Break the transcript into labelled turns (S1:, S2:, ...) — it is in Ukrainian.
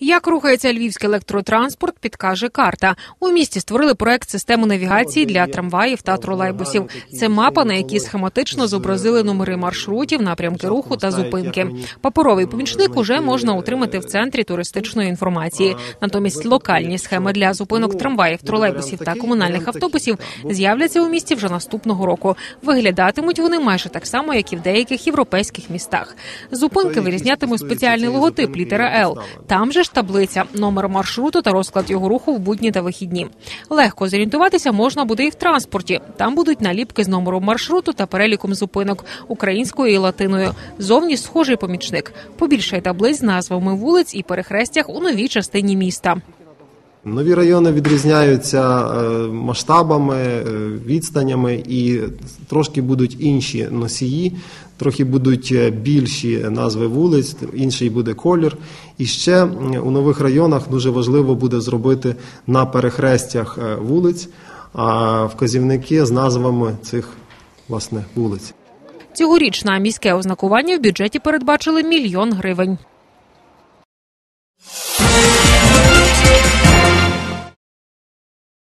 S1: Як рухається львівський електротранспорт, підкаже карта. У місті створили проект системи навігації для трамваїв та тролейбусів. Це мапа, на якій схематично зобразили номери маршрутів, напрямки руху та зупинки. Паперовий помічник уже можна отримати в центрі туристичної інформації. Натомість локальні схеми для зупинок трамваїв, тролейбусів та комунальних автобусів з'являться у місті вже наступного року. Виглядатимуть вони майже так само, як і в деяких європейських містах. Зупинки вирізнятимуть спеціальний логотип літера Л. Там же ж таблиця, номер маршруту та розклад його руху в будні та вихідні. Легко зорієнтуватися можна буде і в транспорті. Там будуть наліпки з номером маршруту та переліком зупинок українською і латиною. Зовні схожий помічник. побільшай таблиць з назвами вулиць і перехрестях у новій частині міста.
S2: Нові райони відрізняються е, масштабами, е, відстанями і трошки будуть інші носії, трохи будуть е, більші назви вулиць, інший буде колір. І ще у нових районах дуже важливо буде зробити на перехрестях вулиць вказівники з назвами цих власне вулиць.
S1: Цьогоріч на міське ознакування в бюджеті передбачили мільйон гривень.